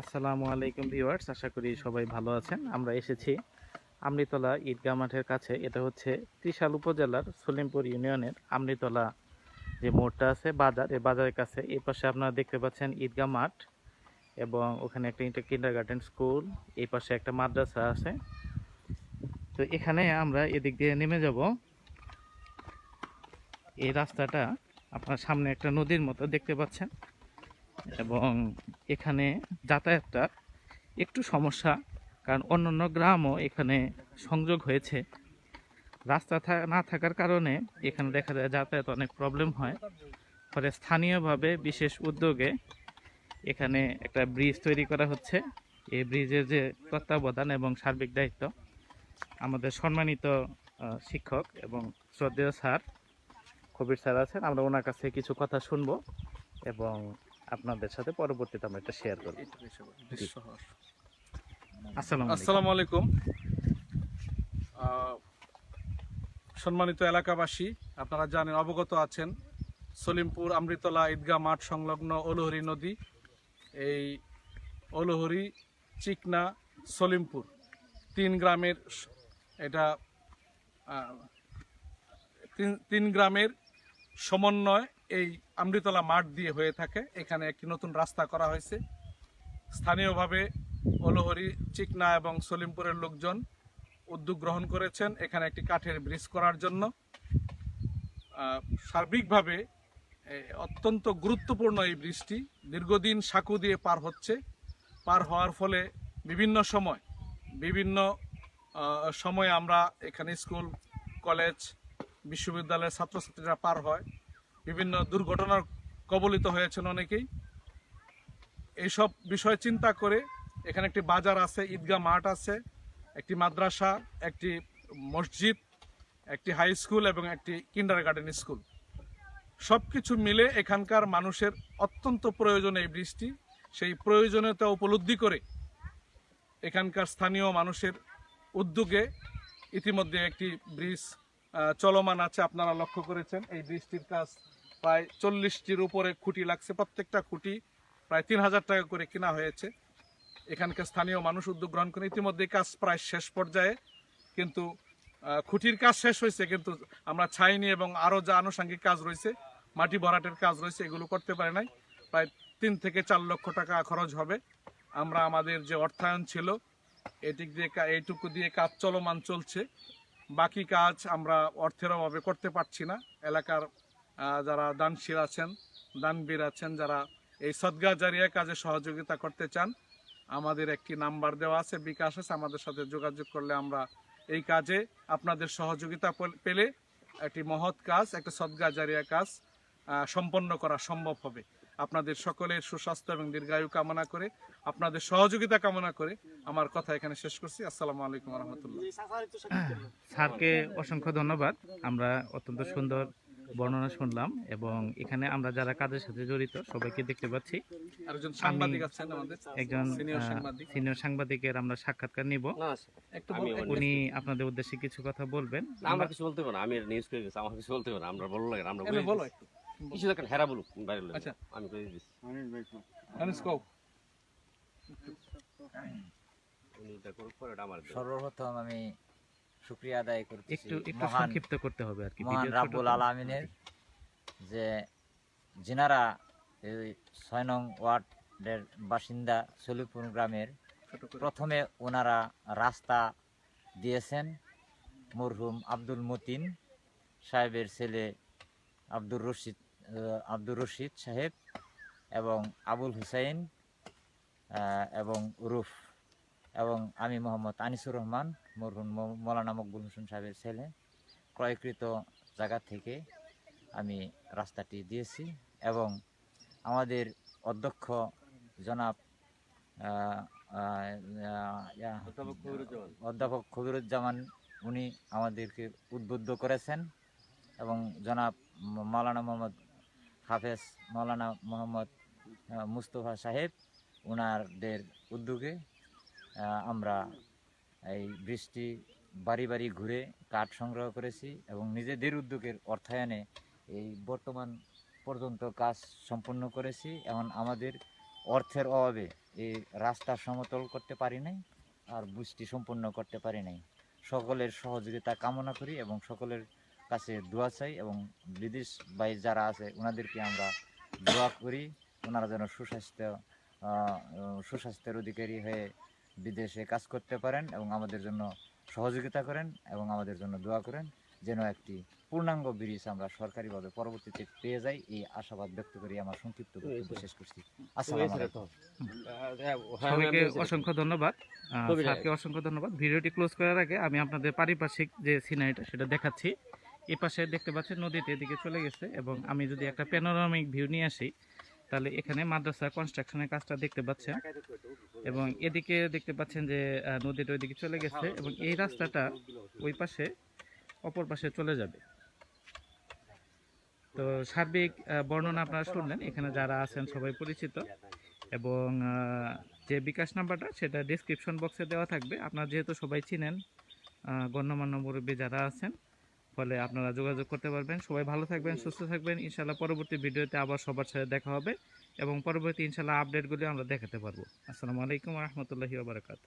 আসসালামু আলাইকুম ভিউয়ার্স, আশা করি সবাই ভালো আছেন। আমরা এসেছি আমরিতলা ঈদগাহ মাঠের কাছে। এটা হচ্ছে ত্রিশাল উপজেলার সলিমপুর ইউনিয়নের আমরিতলা যে মোড়টা আছে, বাজার। এই বাজারের কাছে এই পাশে আপনারা দেখতে পাচ্ছেন ঈদগাহ মাঠ এবং ওখানে একটা ইন্টার কিন্ডার গার্ডেন স্কুল এই পাশে একটা মাদ্রাসা আছে। তো এখানে আমরা এদিক দিয়ে নেমে যাব। এই রাস্তাটা আপনার সামনে একটা নদীর মতো দেখতে পাচ্ছেন। এবং এখানে যাতায়াতটা একটু সমস্যা, কারণ অন্যান্য গ্রামও এখানে সংযোগ হয়েছে। রাস্তা না থাকার কারণে এখানে দেখা যায় যাতায়াত অনেক প্রবলেম হয়। ফলে স্থানীয়ভাবে বিশেষ উদ্যোগে এখানে একটা ব্রিজ তৈরি করা হচ্ছে। এই ব্রিজের যে তত্ত্বাবধান এবং সার্বিক দায়িত্ব, আমাদের সম্মানিত শিক্ষক এবং শ্রদ্ধেয় স্যার, কবির স্যার আছেন। আমরা ওনার কাছে কিছু কথা শুনব এবং আপনাদের সাথে পরবর্তীতে আমরা এটা শেয়ার করব। আসসালামু আলাইকুম। আসসালামু আলাইকুম। সম্মানিত এলাকাবাসী আপনারা জানেন অবগত আছেন সলিমপুর আমৃতলা ঈদগাহ মাঠ সংলগ্ন অলহরি নদী এই অলহরি চিকনা সলিমপুর তিন গ্রামের এটা তিন তিন গ্রামের সমন্বয় এই আমৃতলা মাঠ দিয়ে হয়ে থাকে। এখানে একটি নতুন রাস্তা করা হয়েছে। স্থানীয়ভাবে অলহরি, চিকনা এবং সলিমপুরের লোকজন উদ্যোগ গ্রহণ করেছেন। এখানে একটি কাঠের ব্রিজ করার জন্য। সার্বিকভাবে অত্যন্ত গুরুত্বপূর্ণ এই ব্রিজটি। দীর্ঘদিন সাঁকু দিয়ে পার হচ্ছে। পার হওয়ার ফলে বিভিন্ন সময় বিভিন্ন সময় আমরা এখানে স্কুল, কলেজ, বিশ্ববিদ্যালয়ের ছাত্রছাত্রীরা পার হয়। বিভিন্ন দুর্ঘটনার কবলিত হয়েছেন অনেকেই। এইসব বিষয় চিন্তা করে এখানে একটি বাজার আছে, ঈদগাহ মাঠ আছে, একটি মাদ্রাসা, একটি মসজিদ, একটি হাই স্কুল এবং একটি কিন্ডার গার্ডেন স্কুল। সব কিছু মিলে এখানকার মানুষের অত্যন্ত প্রয়োজন এই বৃষ্টি। সেই প্রয়োজনীয়তা উপলব্ধি করে এখানকার স্থানীয় মানুষের উদ্যোগে ইতিমধ্যে একটি ব্রিজ চলমান আছে, আপনারা লক্ষ্য করেছেন। এই ব্রিজটির কাজ প্রায় চল্লিশটির উপরে খুঁটি লাগছে। প্রত্যেকটা খুঁটি প্রায় তিন হাজার টাকা করে কেনা হয়েছে। এখানকার স্থানীয় মানুষ উদ্যোগ গ্রহণ করে। ইতিমধ্যে কাজ প্রায় শেষ পর্যায়ে। কিন্তু খুঁটির কাজ শেষ হয়েছে। কিন্তু আমরা ছাইনি এবং আরও যা আনুষঙ্গিক কাজ রয়েছে, মাটি ভরাটের কাজ রয়েছে, এগুলো করতে পারে নাই। প্রায় তিন থেকে চার লক্ষ টাকা খরচ হবে। আমরা আমাদের যে অর্থায়ন ছিল এদিক দিয়ে এইটুকু দিয়ে কাজ চলমান চলছে। বাকি কাজ আমরা অর্থের অভাবে করতে পারছি না। এলাকার যারা দানশীল আছেন, দানবীর আছেন, যারা এই সদগা জারিয়া কাজে সহযোগিতা করতে চান, আমাদের একটি নাম্বার দেওয়া আছে, বিকাশ আছে, আমাদের সাথে যোগাযোগ করলে আমরা এই কাজে আপনাদের সহযোগিতা পেলে একটি মহৎ কাজ, একটা সদগা জারিয়া কাজ সম্পন্ন করা সম্ভব হবে। আপনাদের সকলের সুস্বাস্থ্য এবং দীর্ঘায়ু কামনা করে, আপনাদের সহযোগিতা কামনা করে আমার কথা এখানে শেষ করছি। আসসালামু আলাইকুম রহমতুল্লাহ। স্যারকে অসংখ্য ধন্যবাদ। আমরা অত্যন্ত সুন্দর বর্ণনা শুনলাম এবং এখানে আমরা যারা কাজের সাথে জড়িত সবাইকে দেখতে পাচ্ছি। আরেকজন সাংবাদিক আছেন আমাদের একজন সিনিয়র সাংবাদিকের আমরা সাক্ষাৎকার নিব। আমি উনি আপনাদের উদ্দেশ্যে কিছু কথা বলবেন। আমার কিছু বলতে না আমি নিউজ করে গেছি আমার কিছু বলতে না আমরা ভালো লাগে আমরা বলো একটু। কিছু দেখেন হেরা বলুক বাইরে আচ্ছা। আমি করে দিচ্ছি। সর্বপ্রথম আমি শুক্রিয়া আদায় করতেছি। একটু একটু সংক্ষিপ্ত করতে হবে আর কি মহান রাব্বুল। আলমিনের যে যিনারা এই ছয় নং ওয়ার্ডের বাসিন্দা সলিপুর গ্রামের প্রথমে ওনারা রাস্তা দিয়েছেন মরহুম আব্দুল মতিন সাহেবের ছেলে আব্দুর রশিদ আব্দুর রশিদ সাহেব এবং আবুল হুসাইন এবং রুফ এবং আমি মোহাম্মদ আনিসুর রহমান মরহুম মৌলানা মকবুল হোসেন সাহেবের ছেলে ক্রয়কৃত জায়গা থেকে আমি রাস্তাটি দিয়েছি এবং আমাদের অধ্যক্ষ জনাব অধ্যাপক। খবিরুজ্জামান উনি আমাদেরকে উদ্বুদ্ধ করেছেন এবং জনাব ম- মাওলানা মোহাম্মদ হাফেজ মাওলানা মোহাম্মদ মুস্তফা সাহেব ওনাদের উদ্যোগে আমরা এই বৃষ্টি বাড়ি বাড়ি ঘুরে কাঠ সংগ্রহ করেছি এবং নিজেদের উদ্যোগের অর্থায়নে এই বর্তমান পর্যন্ত কাজ সম্পন্ন করেছি। এখন আমাদের অর্থের অভাবে এই রাস্তা সমতল করতে পারি নাই আর বৃষ্টি সম্পূর্ণ করতে পারি নাই। সকলের সহযোগিতা কামনা করি এবং সকলের কাছে দোয়া চাই এবং বিদেশ বাই যারা আছে ওনাদেরকে আমরা দোয়া করি। ওনারা যেন সুস্বাস্থ্য সুস্বাস্থ্যের অধিকারী হয়ে বিদেশে কাজ করতে পারেন এবং আমাদের জন্য সহযোগিতা করেন এবং আমাদের জন্য দোয়া করেন যেন একটি পূর্ণাঙ্গ ব্রিজ আমরা সরকারিভাবে পরবর্তীতে পেয়ে যাই। এই আশাবাদ ব্যক্ত করি আমার সংক্ষিপ্ত বক্তব্য শেষ করছি। সবাইকে অসংখ্য ধন্যবাদ। স্যারকে অসংখ্য ধন্যবাদ। ভিডিওটি ক্লোজ করার আগে আমি আপনাদের পারিপার্শ্বিক যে সিনারিটা সেটা দেখাচ্ছি। এই পাশে দেখতে পাচ্ছেন নদীতে এদিকে চলে গেছে এবং আমি যদি একটা প্যানোরামিক ভিউ নিয়ে আসি তাহলে এখানে মাদ্রাসা কনস্ট্রাকশনের কাজটা দেখতে পাচ্ছেন। এবং এদিকে দেখতে পাচ্ছেন যে নদীটা ওইদিকে চলে গেছে এবং এই রাস্তাটা ওই পাশে অপর পাশে চলে যাবে। তো সার্বিক বর্ণনা আপনারা শুনলেন। এখানে যারা আছেন সবাই পরিচিত। এবং যে বিকাশ নাম্বারটা, সেটা ডিসক্রিপশন বক্সে দেওয়া থাকবে। আপনারা যেহেতু সবাই চিনেন গণ্যমান্য মুরব্বী যারা আছেন ফলে আপনারা যোগাযোগ করতে পারবেন। সবাই ভালো থাকবেন, সুস্থ থাকবেন। ইনশাল্লাহ পরবর্তী ভিডিওতে আবার সবার সাথে দেখা হবে এবং পরবর্তী ইনশাল্লাহ আপডেটগুলি আমরা দেখাতে পারব। আসসালামু আলাইকুম রহমতুল্লাহি বারকাত